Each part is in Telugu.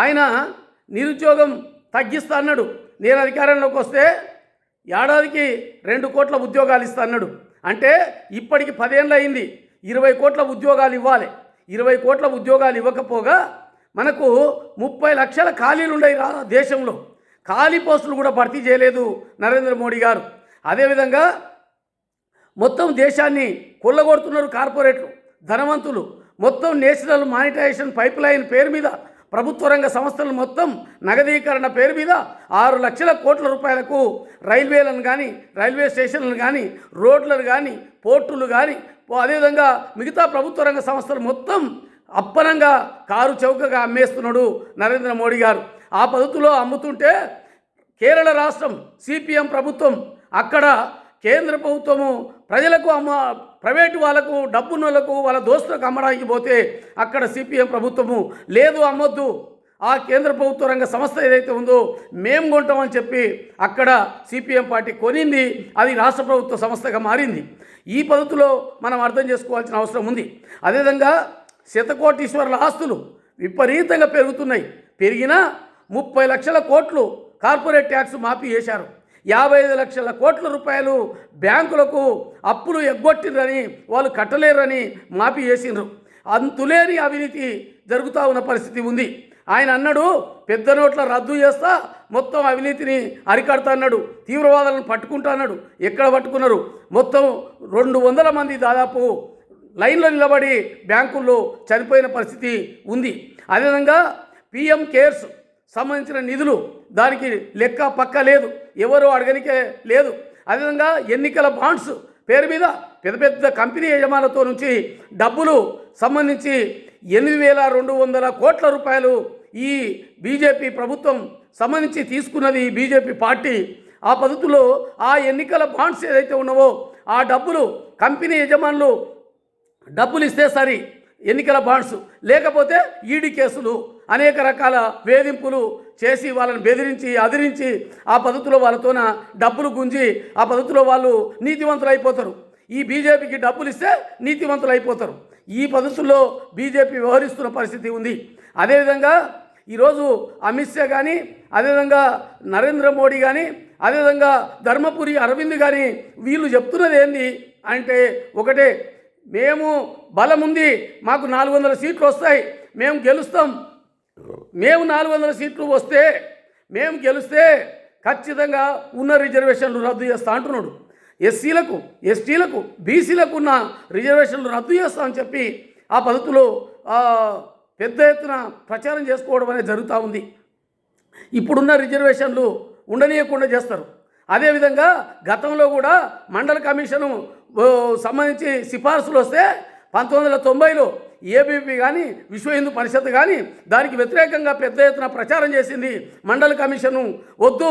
ఆయన నిరుద్యోగం తగ్గిస్తా అన్నాడు. నేను అధికారంలోకి వస్తే ఏడాదికి రెండు కోట్ల ఉద్యోగాలు ఇస్తా అన్నాడు. అంటే ఇప్పటికి పదేళ్ళు అయింది. ఇరవై కోట్ల ఉద్యోగాలు ఇవ్వాలి. ఇరవై కోట్ల ఉద్యోగాలు ఇవ్వకపోగా మనకు ముప్పై లక్షల ఖాళీలు ఉన్నాయి రా దేశంలో. ఖాళీ పోస్టులు కూడా భర్తీ చేయలేదు నరేంద్ర మోడీ గారు. అదేవిధంగా మొత్తం దేశాన్ని కొల్లగొడుతున్నారు కార్పొరేట్లు ధనవంతులు. మొత్తం నేషనల్ మానిటైజేషన్ పైప్ లైన్ పేరు మీద ప్రభుత్వ రంగ సంస్థలు మొత్తం నగదీకరణ పేరు మీద ఆరు లక్షల కోట్ల రూపాయలకు రైల్వేలను కానీ రైల్వే స్టేషన్లను కానీ రోడ్లను కానీ పోర్టులు కానీ అదేవిధంగా మిగతా ప్రభుత్వ రంగ సంస్థలు మొత్తం అప్పనంగా కారు చౌకగా అమ్మేస్తున్నాడు నరేంద్ర మోడీ గారు. ఆ పద్ధతిలో అమ్ముతుంటే కేరళ రాష్ట్రం సిపిఎం ప్రభుత్వం అక్కడ కేంద్ర ప్రభుత్వము ప్రజలకు అమ్మ ప్రైవేటు వాళ్ళకు డబ్బున్న వాళ్ళకు వాళ్ళ దోస్తులకు అమ్మడానికి పోతే అక్కడ సిపిఎం ప్రభుత్వము లేదు అమ్మొద్దు. ఆ కేంద్ర ప్రభుత్వ రంగ సంస్థ ఏదైతే ఉందో మేము కొంటామని చెప్పి అక్కడ సిపిఎం పార్టీ కొనింది అది రాష్ట్ర ప్రభుత్వ సంస్థగా మారింది. ఈ పద్ధతిలో మనం అర్థం చేసుకోవాల్సిన అవసరం ఉంది. అదేవిధంగా శతకోటీశ్వరుల ఆస్తులు విపరీతంగా పెరుగుతున్నాయి. పెరిగినా ముప్పై లక్షల కోట్లు కార్పొరేట్ ట్యాక్స్ మాఫీ చేశారు. యాభై ఐదు లక్షల కోట్ల రూపాయలు బ్యాంకులకు అప్పులు ఎగ్గొట్టిరని వాళ్ళు కట్టలేరని మాఫీ చేసిండ్రు. అంతులేని అవినీతి జరుగుతూ ఉన్న పరిస్థితి ఉంది. ఆయన అన్నాడు పెద్ద నోట్ల రద్దు చేస్తా మొత్తం అవినీతిని అరికడతా అన్నాడు. తీవ్రవాదులను పట్టుకుంటా అన్నాడు. ఎక్కడ పట్టుకున్నారు? మొత్తం రెండు వందల మంది దాదాపు లైన్లో నిలబడి బ్యాంకుల్లో చనిపోయిన పరిస్థితి ఉంది. అదేవిధంగా పిఎం కేర్స్ సంబంధించిన నిధులు దానికి లెక్క పక్క లేదు. ఎవరు అడగనికే లేదు. అదేవిధంగా ఎన్నికల బాండ్స్ పేరు మీద పెద్ద పెద్ద కంపెనీ యజమానులతో నుంచి డబ్బులు సంబంధించి ఎనిమిది వేల రెండు వందల కోట్ల రూపాయలు ఈ బీజేపీ ప్రభుత్వం సంబంధించి తీసుకున్నది ఈ బీజేపీ పార్టీ. ఆ పద్ధతిలో ఆ ఎన్నికల బాండ్స్ ఏదైతే ఉన్నావో ఆ డబ్బులు కంపెనీ యజమానులు డబ్బులు ఇస్తే సరి ఎన్నికల బాండ్స్. లేకపోతే ఈడీ కేసులు అనేక రకాల వేధింపులు చేసి వాళ్ళని బెదిరించి అదిరించి ఆ పద్ధతిలో వాళ్ళతోన డబ్బులు గుంజి ఆ పద్ధతిలో వాళ్ళు నీతివంతులు అయిపోతారు ఈ బీజేపీకి డబ్బులు ఇస్తే నీతివంతులు అయిపోతారు ఈ పద్ధతుల్లో బీజేపీ వ్యవహరిస్తున్న పరిస్థితి ఉంది. అదేవిధంగా ఈరోజు అమిత్ షా కానీ అదేవిధంగా నరేంద్ర మోడీ కానీ అదేవిధంగా ధర్మపురి అరవింద్ కానీ వీళ్ళు చెప్తున్నది ఏంది అంటే ఒకటే మేము బలం ఉంది మాకు నాలుగు వందల సీట్లు వస్తాయి మేము గెలుస్తాం మేము నాలుగు వందల సీట్లు వస్తే మేము గెలిస్తే ఖచ్చితంగా ఉన్న రిజర్వేషన్లు రద్దు చేస్తా అంటున్నాడు. ఎస్సీలకు ఎస్టీలకు బీసీలకు ఉన్న రిజర్వేషన్లు రద్దు చేస్తామని చెప్పి ఆ పద్ధతిలో పెద్ద ఎత్తున ప్రచారం చేసుకోవడం అనేది జరుగుతూ ఉంది. ఇప్పుడున్న రిజర్వేషన్లు ఉండనీయకుండా చేస్తారు. అదేవిధంగా గతంలో కూడా మండల కమిషను సంబంధించి సిఫార్సులు వస్తే పంతొమ్మిది వందల తొంభైలో ఏబీపీ కానీ విశ్వ హిందూ పరిషత్ కానీ దానికి వ్యతిరేకంగా పెద్ద ఎత్తున ప్రచారం చేసింది మండల కమిషను. వద్దు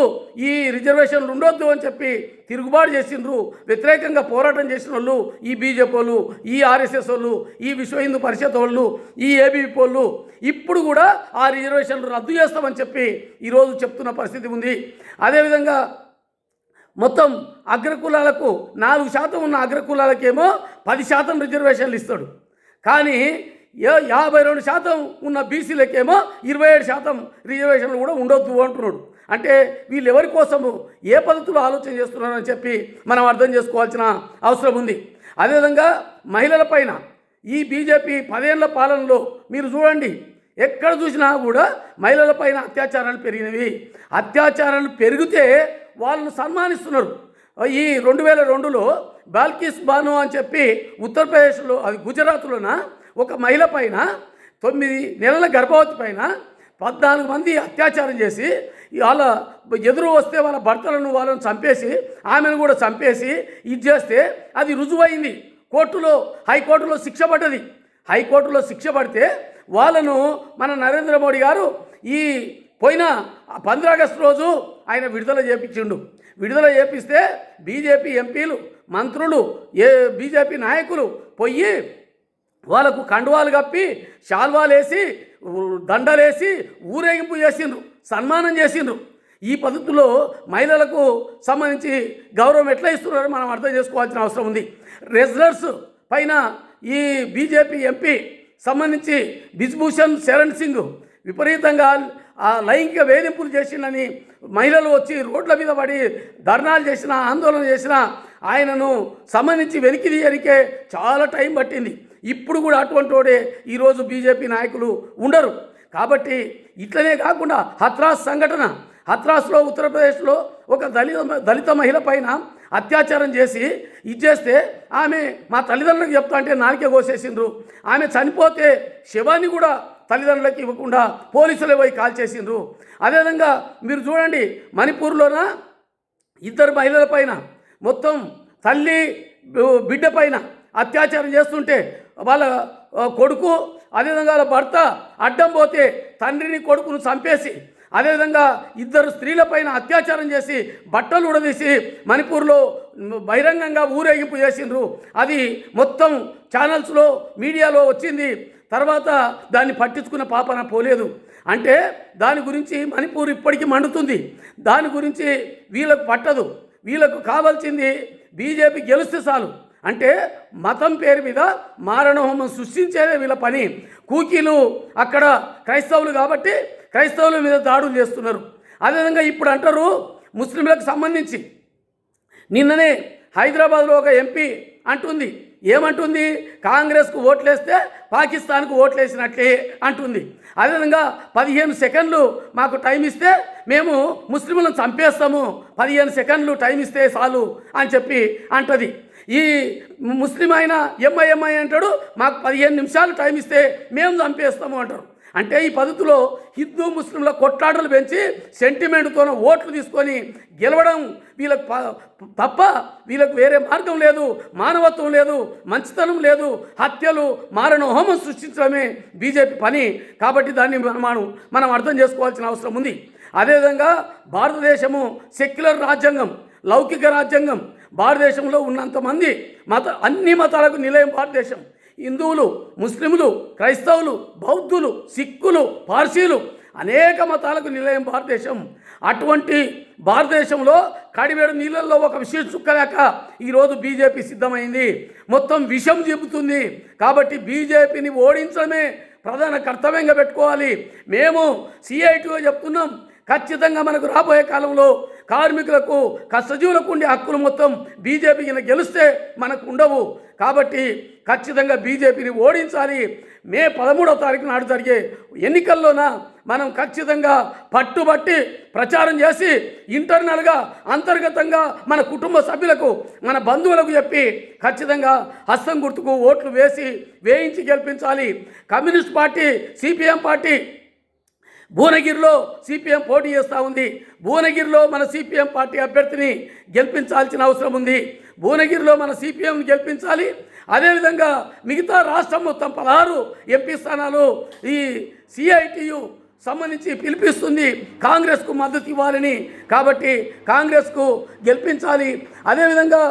ఈ రిజర్వేషన్లు ఉండొద్దు అని చెప్పి తిరుగుబాటు చేసిండ్రు. వ్యతిరేకంగా పోరాటం చేసిన వాళ్ళు ఈ బీజేపీ వాళ్ళు ఈ ఆర్ఎస్ఎస్ వాళ్ళు ఈ విశ్వ హిందూ పరిషత్ వాళ్ళు ఈ ఏబీపీ వాళ్ళు. ఇప్పుడు కూడా ఆ రిజర్వేషన్లు రద్దు చేస్తామని చెప్పి ఈరోజు చెప్తున్న పరిస్థితి ఉంది. అదేవిధంగా మొత్తం అగ్రకులాలకు నాలుగు శాతం ఉన్న అగ్రకులాలకేమో పది శాతం రిజర్వేషన్లు ఇస్తాడు. కానీ ఏ యాభై రెండు శాతం ఉన్న బీసీలకేమో ఇరవై ఏడు శాతం రిజర్వేషన్లు కూడా ఉండొద్దు అంటున్నాడు. అంటే వీళ్ళు ఎవరి కోసము ఏ పద్ధతిలో ఆలోచన చేస్తున్నారని చెప్పి మనం అర్థం చేసుకోవాల్సిన అవసరం ఉంది. అదేవిధంగా మహిళల పైన ఈ బీజేపీ పదేళ్ళ పాలనలో మీరు చూడండి ఎక్కడ చూసినా కూడా మహిళల పైన అత్యాచారాలు పెరిగినవి. అత్యాచారాలు పెరిగితే వాళ్ళను సన్మానిస్తున్నారు. ఈ రెండు వేల రెండులో బాల్కిస్ బాను అని చెప్పి ఉత్తరప్రదేశ్లో అది గుజరాత్లోన? ఒక మహిళ పైన తొమ్మిది నెలల గర్భవతి పైన పద్నాలుగు మంది అత్యాచారం చేసి వాళ్ళ ఎదురు వస్తే వాళ్ళ భర్తలను వాళ్ళని చంపేసి ఆమెను కూడా చంపేసి ఇది చేస్తే అది రుజువైంది. కోర్టులో హైకోర్టులో శిక్ష పడ్డది. హైకోర్టులో శిక్ష పడితే వాళ్ళను మన నరేంద్ర మోడీ గారు ఈ పోయిన పంద్ర ఆగస్టు రోజు ఆయన విడుదల చేపించిండు. విడుదల చేపిస్తే బీజేపీ ఎంపీలు మంత్రులు ఏ బీజేపీ నాయకులు పోయి వాళ్ళకు కండువాలు కప్పి శాల్వాలు వేసి దండలేసి ఊరేగింపు చేసిండ్రు సన్మానం చేసిండ్రు. ఈ పద్ధతిలో మహిళలకు సంబంధించి గౌరవం ఎట్లా ఇస్తున్నారో మనం అర్థం చేసుకోవాల్సిన అవసరం ఉంది. రెజ్లర్స్ పైన ఈ బీజేపీ ఎంపీ సంబంధించి బిజ్భూషణ్ శరణ్ సింగ్ విపరీతంగా ఆ లైంగిక వేధింపులు చేసిందని మహిళలు వచ్చి రోడ్ల మీద పడి ధర్నాలు చేసిన ఆందోళన చేసిన ఆయనను సంబంధించి వెనక్కి తీయనికే చాలా టైం పట్టింది. ఇప్పుడు కూడా అటువంటి వాడే ఈరోజు బీజేపీ నాయకులు ఉండరు. కాబట్టి ఇట్లనే కాకుండా హత్రాస్ సంఘటన హత్రాస్లో ఉత్తరప్రదేశ్లో ఒక దళిత దళిత మహిళ పైన అత్యాచారం చేసి ఇచ్చేస్తే ఆమె మా తల్లిదండ్రులకు చెప్తా అంటే నాలుకే కోసేసిండ్రు. ఆమె చనిపోతే శవాన్ని కూడా తల్లిదండ్రులకు ఇవ్వకుండా పోలీసులే పోయి కాల్ చేసిండ్రు. అదేవిధంగా మీరు చూడండి మణిపూర్లోన ఇద్దరు మహిళల పైన మొత్తం తల్లి బిడ్డ పైన అత్యాచారం చేస్తుంటే వాళ్ళ కొడుకు అదేవిధంగా వాళ్ళ భర్త అడ్డం పోతే తండ్రిని కొడుకును చంపేసి అదేవిధంగా ఇద్దరు స్త్రీల పైన అత్యాచారం చేసి బట్టలు ఉడదీసి మణిపూర్లో బహిరంగంగా ఊరేగింపు చేసిండ్రు. అది మొత్తం ఛానల్స్లో మీడియాలో వచ్చింది. తర్వాత దాన్ని పట్టించుకున్న పాపన పోలేదు. అంటే దాని గురించి మణిపూర్ ఇప్పటికీ మండుతుంది. దాని గురించి వీళ్ళకు పట్టదు. వీళ్ళకు కావాల్సింది బీజేపీ గెలిస్తే చాలు. అంటే మతం పేరు మీద మారణహోమం సృష్టించేదే వీళ్ళ పని. కూకీలు అక్కడ క్రైస్తవులు కాబట్టి క్రైస్తవుల మీద దాడులు చేస్తున్నారు. అదేవిధంగా ఇప్పుడు అంటారు ముస్లింలకు సంబంధించి. నిన్ననే హైదరాబాద్లో ఒక ఎంపీ అంటుంది. ఏమంటుంది? కాంగ్రెస్కు ఓట్లేస్తే పాకిస్తాన్కు ఓట్లేసినట్లే అంటుంది. అదేవిధంగా పదిహేను సెకండ్లు మాకు టైం ఇస్తే మేము ముస్లింలను చంపేస్తాము. పదిహేను సెకండ్లు టైం ఇస్తే చాలు అని చెప్పి అంటది. ఈ ముస్లిం అయిన ఎంఐఎంఐ అంటాడు మాకు పదిహేను నిమిషాలు టైం ఇస్తే మేము చంపేస్తాము అంటారు. అంటే ఈ పద్ధతిలో హిందూ ముస్లింల కొట్లాటలు పెంచి సెంటిమెంట్తో ఓట్లు తీసుకొని గెలవడం వీళ్ళకి ప- తప్ప వీళ్ళకి వేరే మార్గం లేదు మానవత్వం లేదు మంచితనం లేదు హత్యలు మారణ హోమం సృష్టించడమే బీజేపీ పని. కాబట్టి దాన్ని మనం మనం అర్థం చేసుకోవాల్సిన అవసరం ఉంది. అదేవిధంగా భారతదేశము సెక్యులర్ రాజ్యాంగం లౌకిక రాజ్యాంగం భారతదేశంలో ఉన్నంతమంది మత అన్ని మతాలకు నిలయం భారతదేశం. హిందువులు ముస్లింలు క్రైస్తవులు బౌద్ధులు సిక్కులు పార్సీలు అనేక మతాలకు నిలయం భారతదేశం. అటువంటి భారతదేశంలో కడివేడు నీళ్ళల్లో ఒక విషయం చుక్కలేక ఈరోజు బీజేపీ సిద్ధమైంది. మొత్తం విషం చెబుతుంది కాబట్టి బీజేపీని ఓడించడమే ప్రధాన కర్తవ్యంగా పెట్టుకోవాలి. మేము సిఐటిగా చెప్తున్నాం ఖచ్చితంగా మనకు రాబోయే కాలంలో కార్మికులకు కష్టజీవులకు ఉండే హక్కులు మొత్తం బీజేపీ గెలిస్తే మనకు ఉండవు. కాబట్టి ఖచ్చితంగా బీజేపీని ఓడించాలి. మే పదమూడవ తారీఖు నాడు జరిగే ఎన్నికల్లోన మనం ఖచ్చితంగా పట్టుబట్టి ప్రచారం చేసి ఇంటర్నల్గా అంతర్గతంగా మన కుటుంబ సభ్యులకు మన బంధువులకు చెప్పి ఖచ్చితంగా హస్తం గుర్తుకు ఓట్లు వేసి వేయించి గెలిపించాలి. కమ్యూనిస్ట్ పార్టీ సిపిఎం పార్టీ భువనగిరిలో సిపిఎం పోటీ చేస్తూ ఉంది. భువనగిరిలో మన సిపిఎం పార్టీ అభ్యర్థిని గెలిపించాల్సిన అవసరం ఉంది. భువనగిరిలో మన సిపిఎం గెలిపించాలి. అదేవిధంగా మిగతా రాష్ట్రం మొత్తం పదహారు ఎంపీ స్థానాలు ఈ సిఐటియు సంబంధించి పిలిపిస్తుంది. కాంగ్రెస్కు మద్దతు ఇవ్వాలని కాబట్టి కాంగ్రెస్కు గెలిపించాలి. అదేవిధంగా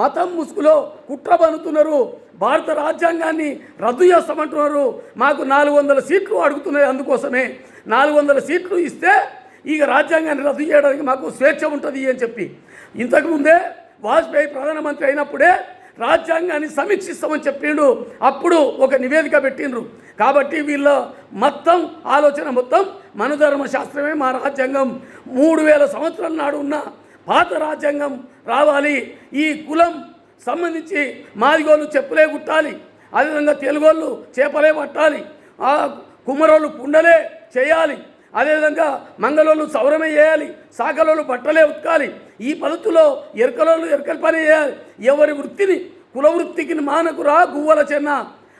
మతం ముసుగులో కుట్ర పనుతున్నారు భారత రాజ్యాంగాన్ని రద్దు చేస్తామంటున్నారు. మాకు నాలుగు వందల సీట్లు అడుగుతున్నాయి. అందుకోసమే నాలుగు వందల సీట్లు ఇస్తే ఇక రాజ్యాంగాన్ని రద్దు చేయడానికి మాకు స్వేచ్ఛ ఉంటుంది అని చెప్పి. ఇంతకుముందే వాజ్పేయి ప్రధానమంత్రి అయినప్పుడే రాజ్యాంగాన్ని సమీక్షిస్తామని చెప్పిండు. అప్పుడు ఒక నివేదిక పెట్టిండ్రు. కాబట్టి వీళ్ళ మొత్తం ఆలోచన మొత్తం మనుధర్మ శాస్త్రమే మా రాజ్యాంగం. మూడు వేల సంవత్సరాల నాడు ఉన్న పాత రాజ్యాంగం రావాలి. ఈ కులం సంబంధించి మాదిగోళ్ళు చెప్పులే కుట్టాలి. అదేవిధంగా తెలుగోళ్ళు చేపలే పట్టాలి. ఆ కుమ్మరోళ్ళు పుండలే చేయాలి. అదేవిధంగా మంగళోళ్ళు సౌరమే చేయాలి. సాకలోళ్ళు బట్టలే ఉతకాలి. ఈ పద్ధతిలో ఎరకలోళ్ళు ఎరకల పని చేయాలి. ఎవరి వృత్తిని కుల వృత్తికి మానకురా గువ్వల చెన్న.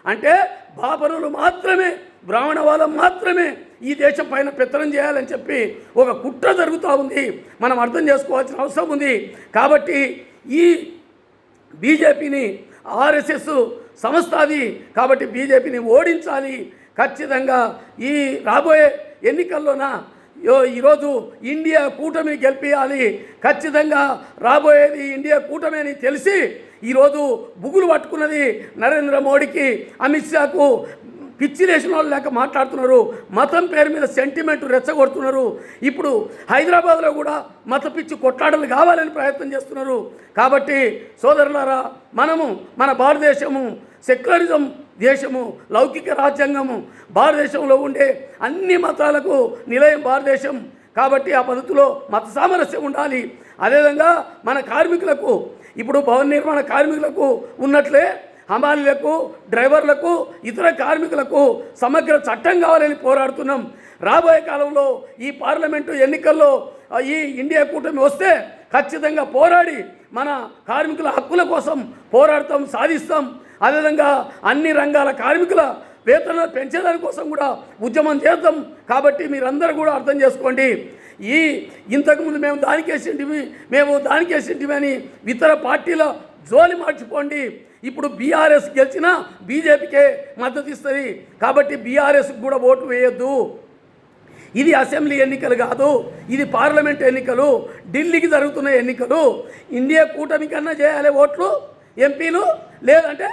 అంటే బాపనులు మాత్రమే బ్రాహ్మణ వాళ్ళం మాత్రమే ఈ దేశం పైన పెత్తనం చేయాలని చెప్పి ఒక కుట్ర జరుగుతూ ఉంది. మనం అర్థం చేసుకోవాల్సిన అవసరం ఉంది. కాబట్టి ఈ బీజేపీని ఆర్ఎస్ఎస్ సంస్థ అది కాబట్టి బీజేపీని ఓడించాలి. ఖచ్చితంగా ఈ రాబోయే ఎన్నికల్లోన ఈరోజు ఇండియా కూటమి గెలిపించాలి ఖచ్చితంగా రాబోయేది ఇండియా కూటమి అని తెలిసి ఈరోజు బుగులు పట్టుకున్నది నరేంద్ర మోడీకి అమిత్ షాకు. పిచ్చి లేచిన వాళ్ళు లేక మాట్లాడుతున్నారు. మతం పేరు మీద సెంటిమెంట్ రెచ్చగొడుతున్నారు. ఇప్పుడు హైదరాబాద్లో కూడా మత పిచ్చి కొట్లాటలు కావాలని ప్రయత్నం చేస్తున్నారు. కాబట్టి సోదరులారా మనము మన భారతదేశము సెక్యులరిజం దేశము లౌకిక రాజ్యాంగము భారతదేశంలో ఉండే అన్ని మతాలకు నిలయం భారతదేశం. కాబట్టి ఆ పద్ధతిలో మత సామరస్యం ఉండాలి. అదేవిధంగా మన కార్మికులకు ఇప్పుడు భవన నిర్మాణ కార్మికులకు ఉన్నట్లే హమాలీలకు డ్రైవర్లకు ఇతర కార్మికులకు సమగ్ర చట్టం కావాలని పోరాడుతున్నాం. రాబోయే కాలంలో ఈ పార్లమెంటు ఎన్నికల్లో ఈ ఇండియా కూటమి వస్తే ఖచ్చితంగా పోరాడి మన కార్మికుల హక్కుల కోసం పోరాడతాం సాధిస్తాం. అదేవిధంగా అన్ని రంగాల కార్మికుల వేతనాలు పెంచేదాని కోసం కూడా ఉద్యమం చేద్దాం. కాబట్టి మీరందరూ కూడా అర్థం చేసుకోండి. ఈ ఇంతకుముందు మేము దానికేసింటివి మేము దానికేసింటివి అని ఇతర పార్టీల జోలి మార్చిపోండి ఇప్పుడు బీఆర్ఎస్ గెలిచినా బీజేపీకే మద్దతు ఇస్తుంది. కాబట్టి బీఆర్ఎస్కి కూడా ఓటు వేయొద్దు. ఇది అసెంబ్లీ ఎన్నికలు కాదు ఇది పార్లమెంట్ ఎన్నికలు ఢిల్లీకి జరుగుతున్న ఎన్నికలు. ఇండియా కూటమి కన్నా చేయాలి ఓట్లు ఎంపీలు లేదంటే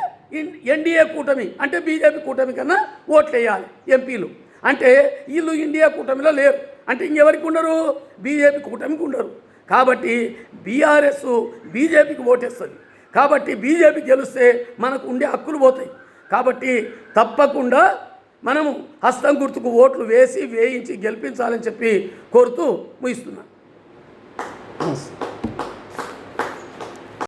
ఎన్డీఏ కూటమి అంటే బీజేపీ కూటమి కన్నా ఓట్లు వేయాలి ఎంపీలు. అంటే వీళ్ళు ఇండియా కూటమిలో లేరు. అంటే ఇంకెవరికి ఉండరు? బీజేపీ కూటమికి ఉండరు. కాబట్టి బీఆర్ఎస్ బీజేపీకి ఓటేస్తుంది. కాబట్టి బీజేపీ గెలిస్తే మనకు ఉండే హక్కులు పోతాయి. కాబట్టి తప్పకుండా మనము హస్తం గుర్తుకు ఓట్లు వేసి వేయించి గెలిపించాలని చెప్పి కోరుతూ ముగిస్తున్నాను